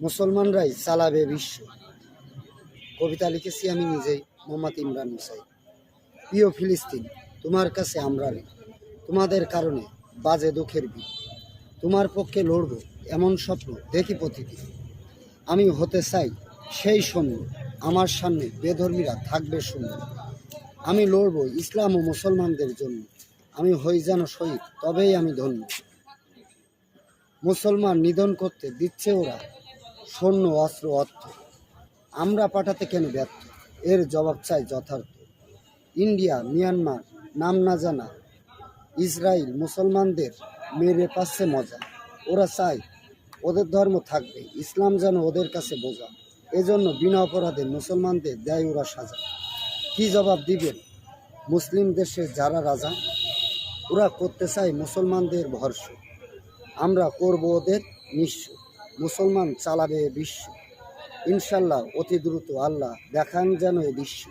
মুসলমানরাই চালাবে বিশ্ব। কবিতা লিখেছি আমি নিজেই, মোহাম্মদ ইমরান মুসাই প্রিয় ফিলিস্তিন, তোমার কাছে আমরা তোমাদের কারণে বাজে দুঃখের বি তোমার পক্ষে লড়ব এমন স্বপ্ন, দেখি প্রতিদিন। আমি হতে চাই সেই সৈন্য আমার সামনে বেধর্মীরা থাকবে সুন্দর আমি লড়ব ইসলাম ও মুসলমানদের জন্য। আমি হই যেন শহীদ, তবেই আমি ধন্য। মুসলমান নিধন করতে দিচ্ছে ওরা সৈন্য অস্ত্র, অর্থ। আমরা পাঠাতে কেন ব্যর্থ? এর জবাব চাই যথার্থ। ইন্ডিয়া, মিয়ানমার, নাম না জানা। ইসরায়েল, মুসলমানদের মেরে পাচ্ছে মজা। ওরা চায় ওদের ধর্ম থাকবে, ইসলাম যেন ওদের কাছে বোঝা। এজন্য বিনা অপরাধে মুসলমানদের দেয় ওরা সাজা। কি জবাব দিবেন? মুসলিম দেশে যারা রাজা, ওরা করতে চায় মুসলমানদের ভরসা। আমরা করব ওদের নিঃস্ব। মুসলমান চালাবে বিশ্ব। ইনশাল্লাহ অতি দ্রুত আল্লাহ দেখান যেন এ দৃশ্য